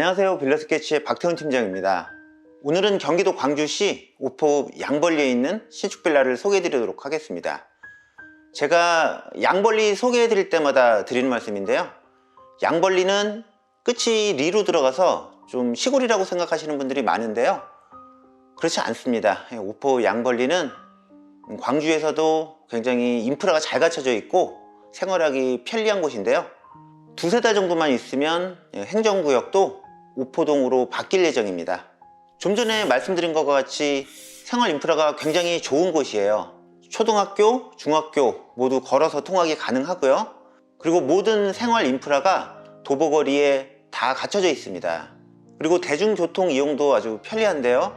안녕하세요. 빌라스케치의 박태훈 팀장입니다. 오늘은 경기도 광주시 오포 양벌리에 있는 신축 빌라를 소개해 드리도록 하겠습니다. 제가 양벌리 소개해 드릴 때마다 드리는 말씀인데요. 양벌리는 끝이 리로 들어가서 좀 시골이라고 생각하시는 분들이 많은데요. 그렇지 않습니다. 오포 양벌리는 광주에서도 굉장히 인프라가 잘 갖춰져 있고 생활하기 편리한 곳인데요. 두세 달 정도만 있으면 행정구역도 오포동으로 바뀔 예정입니다. 좀 전에 말씀드린 것과 같이 생활 인프라가 굉장히 좋은 곳이에요. 초등학교, 중학교 모두 걸어서 통학이 가능하고요. 그리고 모든 생활 인프라가 도보거리에 다 갖춰져 있습니다. 그리고 대중교통 이용도 아주 편리한데요.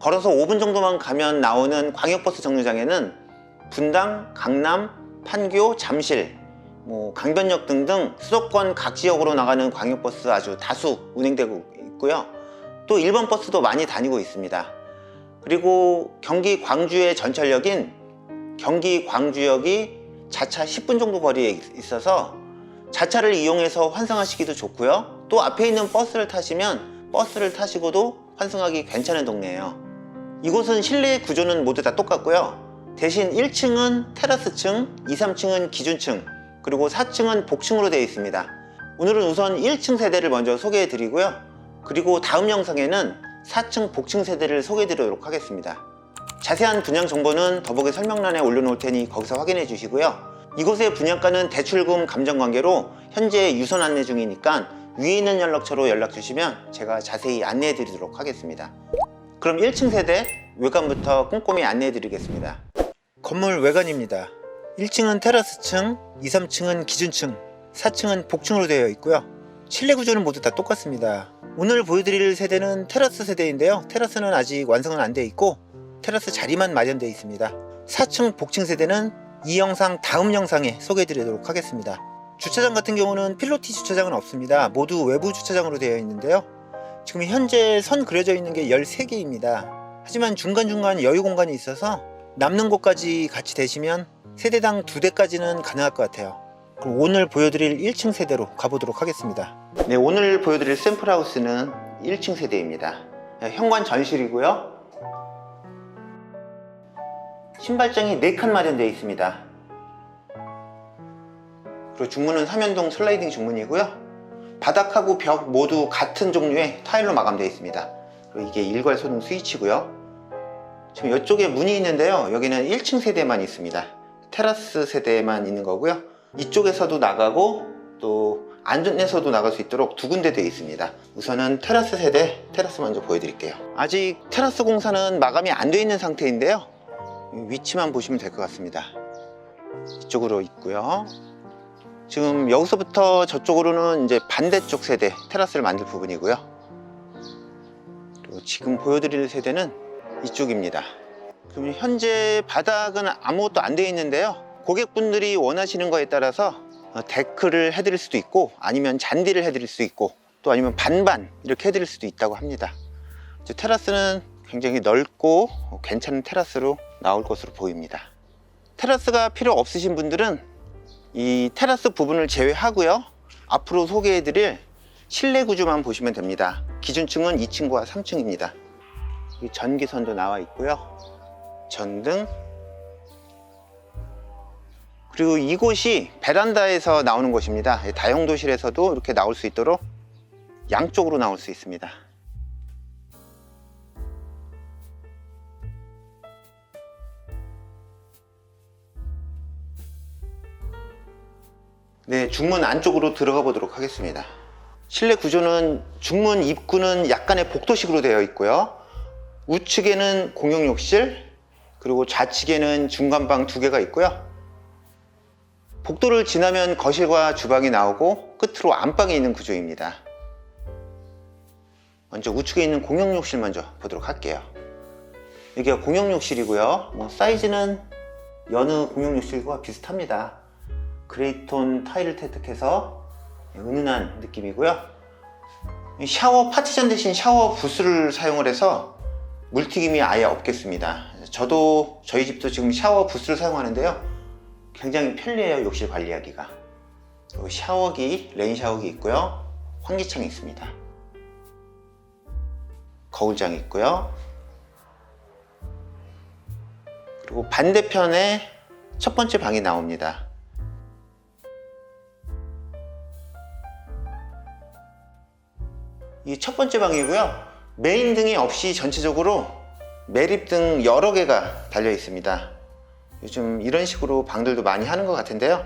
걸어서 5분 정도만 가면 나오는 광역버스 정류장에는 분당, 강남, 판교, 잠실, 뭐 강변역 등등 수도권 각 지역으로 나가는 광역버스 아주 다수 운행되고 있고요. 또 일반 버스도 많이 다니고 있습니다. 그리고 경기 광주의 전철역인 경기 광주역이 자차 10분 정도 거리에 있- 있어서 자차를 이용해서 환승하시기도 좋고요. 또 앞에 있는 버스를 타시면 버스를 타시고도 환승하기 괜찮은 동네예요. 이곳은 실내 구조는 모두 다 똑같고요. 대신 1층은 테라스층, 2, 3층은 기준층, 그리고 4층은 복층으로 되어 있습니다. 오늘은 우선 1층 세대를 먼저 소개해 드리고요. 그리고 다음 영상에는 4층 복층 세대를 소개해 드리도록 하겠습니다. 자세한 분양 정보는 더보기 설명란에 올려놓을 테니 거기서 확인해 주시고요. 이곳의 분양가는 대출금 감정 관계로 현재 유선 안내 중이니까 위에 있는 연락처로 연락 주시면 제가 자세히 안내해 드리도록 하겠습니다. 그럼 1층 세대 외관부터 꼼꼼히 안내해 드리겠습니다. 건물 외관입니다. 1층은 테라스층, 2, 3층은 기준층, 4층은 복층으로 되어 있고요. 실내 구조는 모두 다 똑같습니다. 오늘 보여드릴 세대는 테라스 세대인데요. 테라스는 아직 완성은 안 되어 있고 테라스 자리만 마련되어 있습니다. 4층 복층 세대는 이 영상 다음 영상에 소개해 드리도록 하겠습니다. 주차장 같은 경우는 필로티 주차장은 없습니다. 모두 외부 주차장으로 되어 있는데요. 지금 현재 선 그려져 있는 게 13개입니다. 하지만 중간중간 여유 공간이 있어서 남는 곳까지 같이 대시면 세대당 두 대까지는 가능할 것 같아요. 그럼 오늘 보여드릴 1층 세대로 가보도록 하겠습니다. 네, 오늘 보여드릴 샘플 하우스는 1층 세대입니다. 네, 현관 전실이고요. 신발장이 4칸 마련되어 있습니다. 그리고 중문은 삼연동 슬라이딩 중문이고요. 바닥하고 벽 모두 같은 종류의 타일로 마감되어 있습니다. 그리고 이게 일괄 소등 스위치고요. 지금 이쪽에 문이 있는데요. 여기는 1층 세대만 있습니다. 테라스 세대만 있는 거고요. 이쪽에서도 나가고 또 안전에서도 나갈 수 있도록 두 군데 되어 있습니다. 우선은 테라스 세대, 테라스 먼저 보여드릴게요. 아직 테라스 공사는 마감이 안 되어 있는 상태인데요. 위치만 보시면 될 것 같습니다. 이쪽으로 있고요. 지금 여기서부터 저쪽으로는 이제 반대쪽 세대 테라스를 만들 부분이고요. 지금 보여드릴 세대는 이쪽입니다. 그럼 현재 바닥은 아무것도 안 되어 있는데요. 고객분들이 원하시는 거에 따라서 어, 데크를 해드릴 수도 있고 아니면 잔디를 해드릴 수 있고 또 아니면 반반 이렇게 해드릴 수도 있다고 합니다. 테라스는 굉장히 넓고 어, 괜찮은 테라스로 나올 것으로 보입니다. 테라스가 필요 없으신 분들은 이 테라스 부분을 제외하고요. 앞으로 소개해드릴 실내 구조만 보시면 됩니다. 기준층은 2층과 3층입니다. 전기선도 나와 있고요. 전등 그리고 이곳이 베란다에서 나오는 곳입니다. 다용도실에서도 이렇게 나올 수 있도록 양쪽으로 나올 수 있습니다. 네, 중문 안쪽으로 들어가 보도록 하겠습니다. 실내 구조는 중문 입구는 약간의 복도식으로 되어 있고요. 우측에는 공용욕실, 그리고 좌측에는 중간방 두 개가 있고요. 복도를 지나면 거실과 주방이 나오고 끝으로 안방에 있는 구조입니다. 먼저 우측에 있는 공용욕실 먼저 보도록 할게요. 여기가 공용욕실이고요. 뭐 사이즈는 여느 공용욕실과 비슷합니다. 그레이톤 타일을 태특해서 은은한 느낌이고요. 이 샤워 파티션 대신 샤워 부스를 사용을 해서 물튀김이 아예 없겠습니다. 저도 저희 집도 지금 샤워 부스를 사용하는데요. 굉장히 편리해요 욕실 관리하기가. 샤워기, 레인 샤워기 있고요. 환기창이 있습니다. 거울장이 있고요. 그리고 반대편에 첫 번째 방이 나옵니다. 이 첫 번째 방이고요. 메인 등이 없이 전체적으로 매립 등 여러 개가 달려 있습니다. 요즘 이런 식으로 방들도 많이 하는 것 같은데요.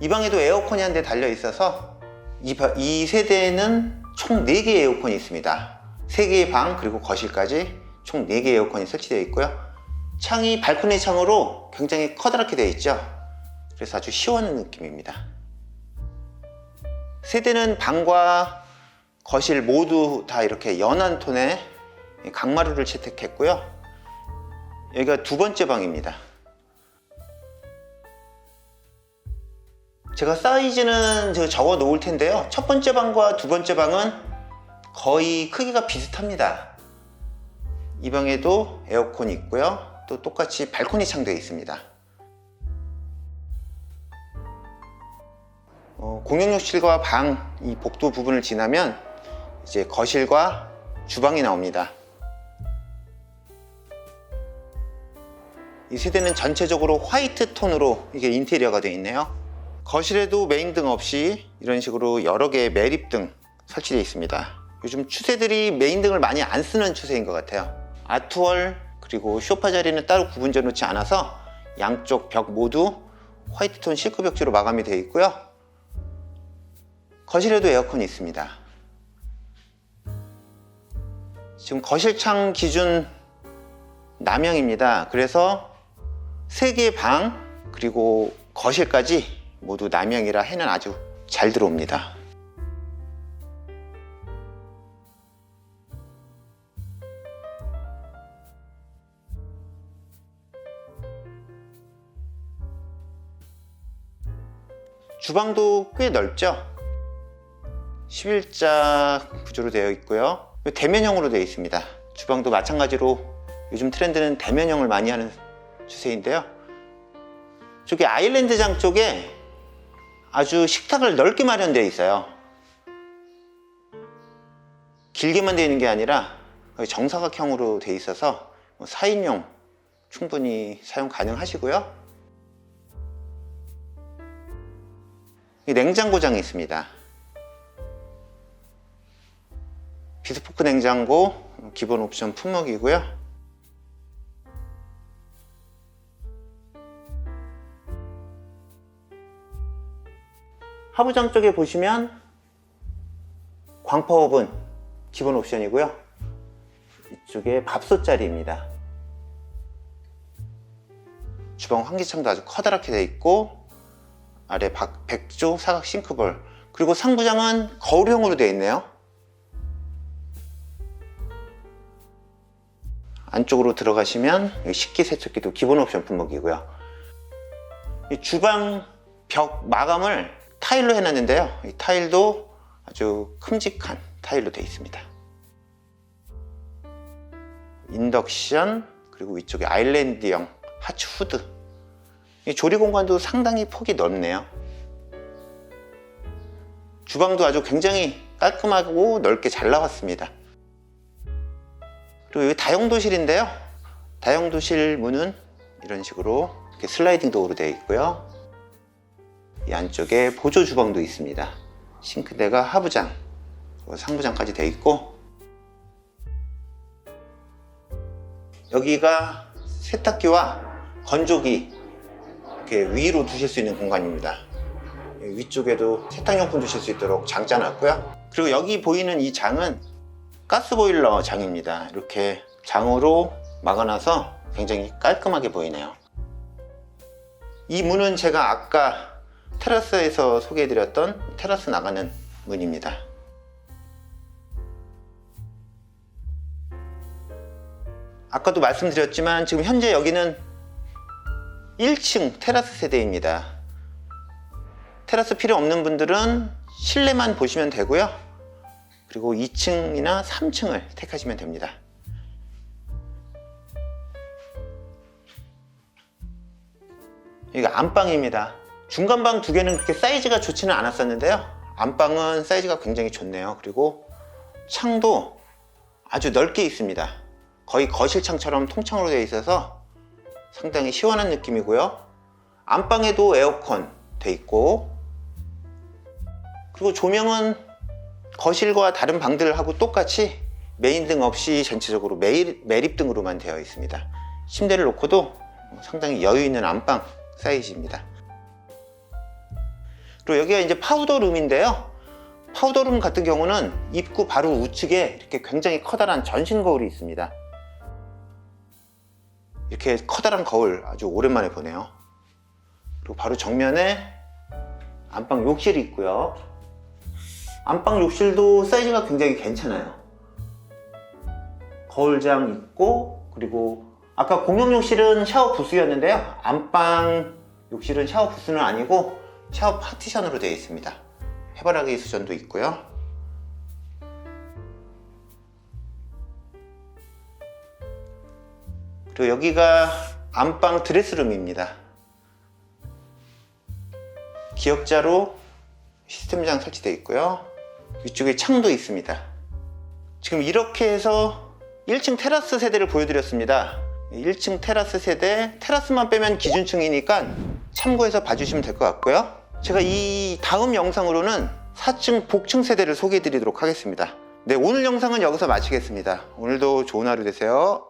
이 방에도 에어컨이 한 대 달려 있어서 이, 바- 이 세대에는 총 4개의 에어컨이 있습니다. 3개의 방 그리고 거실까지 총 4개의 에어컨이 설치되어 있고요. 창이 발코니 창으로 굉장히 커다랗게 되어 있죠. 그래서 아주 시원한 느낌입니다. 세대는 방과 거실 모두 다 이렇게 연한 톤의 강마루를 채택했고요. 여기가 두 번째 방입니다. 제가 사이즈는 제가 적어 놓을 텐데요. 첫 번째 방과 두 번째 방은 거의 크기가 비슷합니다. 이 방에도 에어컨이 있고요. 또 똑같이 발코니 창되어 있습니다. 어, 공용욕실과 방 이 복도 부분을 지나면 이제 거실과 주방이 나옵니다. 이 세대는 전체적으로 화이트 톤으로 이게 인테리어가 되어 있네요. 거실에도 메인 등 없이 이런 식으로 여러 개의 매립 등 설치되어 있습니다. 요즘 추세들이 메인 등을 많이 안 쓰는 추세인 것 같아요. 아트월 그리고 쇼파 자리는 따로 구분져 놓지 않아서 양쪽 벽 모두 화이트 톤 실크 벽지로 마감이 되어 있고요. 거실에도 에어컨이 있습니다. 지금 거실창 기준 남향입니다. 그래서 세 개의 방 그리고 거실까지 모두 남향이라 해는 아주 잘 들어옵니다. 주방도 꽤 넓죠? 11자 구조로 되어 있고요. 대면형으로 되어 있습니다. 주방도 마찬가지로 요즘 트렌드는 대면형을 많이 하는 추세인데요. 저기 아일랜드장 쪽에 아주 식탁을 넓게 마련되어 있어요. 길게만 되어 있는 게 아니라 정사각형으로 되어 있어서 4인용 충분히 사용 가능하시고요. 이 냉장고장이 있습니다. 비스포크 냉장고 기본 옵션 품목이고요. 하부장 쪽에 보시면 광파 오븐 기본 옵션이고요. 이쪽에 밥솥 자리입니다. 주방 환기창도 아주 커다랗게 되어 있고 아래 박, 백조 사각 싱크볼 그리고 상부장은 거울형으로 되어 있네요. 안쪽으로 들어가시면 여기 식기 세척기도 기본 옵션 품목이고요. 이 주방 벽 마감을 타일로 해놨는데요. 이 타일도 아주 큼직한 타일로 되어 있습니다. 인덕션 그리고 위쪽에 아일랜드형 하츠 후드 이 조리 공간도 상당히 폭이 넓네요. 주방도 아주 굉장히 깔끔하고 넓게 잘 나왔습니다. 그리고 여기 다용도실인데요. 다용도실 문은 이런 식으로 이렇게 슬라이딩 도어로 되어 있고요. 이 안쪽에 보조 주방도 있습니다. 싱크대가 하부장, 그리고 상부장까지 되어 있고 여기가 세탁기와 건조기 이렇게 위로 두실 수 있는 공간입니다. 위쪽에도 세탁용품 두실 수 있도록 장 짜 놨고요. 그리고 여기 보이는 이 장은 가스보일러 장입니다. 이렇게 장으로 막아놔서 굉장히 깔끔하게 보이네요. 이 문은 제가 아까 테라스에서 소개해드렸던 테라스 나가는 문입니다. 아까도 말씀드렸지만 지금 현재 여기는 1층 테라스 세대입니다. 테라스 필요 없는 분들은 실내만 보시면 되고요. 그리고 2층이나 3층을 택하시면 됩니다. 여기가 안방입니다. 중간방 두 개는 그렇게 사이즈가 좋지는 않았었는데요. 안방은 사이즈가 굉장히 좋네요. 그리고 창도 아주 넓게 있습니다. 거의 거실창처럼 통창으로 되어 있어서 상당히 시원한 느낌이고요. 안방에도 에어컨 돼 있고 그리고 조명은 거실과 다른 방들하고 똑같이 메인 등 없이 전체적으로 매일, 매립등으로만 되어 있습니다. 침대를 놓고도 상당히 여유 있는 안방 사이즈입니다. 그리고 여기가 이제 파우더룸인데요. 파우더룸 같은 경우는 입구 바로 우측에 이렇게 굉장히 커다란 전신 거울이 있습니다. 이렇게 커다란 거울 아주 오랜만에 보네요. 그리고 바로 정면에 안방 욕실이 있고요. 안방 욕실도 사이즈가 굉장히 괜찮아요. 거울장 있고 그리고 아까 공용 욕실은 샤워 부스였는데요. 안방 욕실은 샤워 부스는 아니고 샤워 파티션으로 되어 있습니다. 해바라기 수전도 있고요. 그리고 여기가 안방 드레스룸입니다. 기역자로 시스템장 설치되어 있고요. 이쪽에 창도 있습니다. 지금 이렇게 해서 1층 테라스 세대를 보여드렸습니다. 1층 테라스 세대, 테라스만 빼면 기준층이니까 참고해서 봐주시면 될 것 같고요. 제가 이 다음 영상으로는 4층 복층 세대를 소개해 드리도록 하겠습니다. 네, 오늘 영상은 여기서 마치겠습니다. 오늘도 좋은 하루 되세요.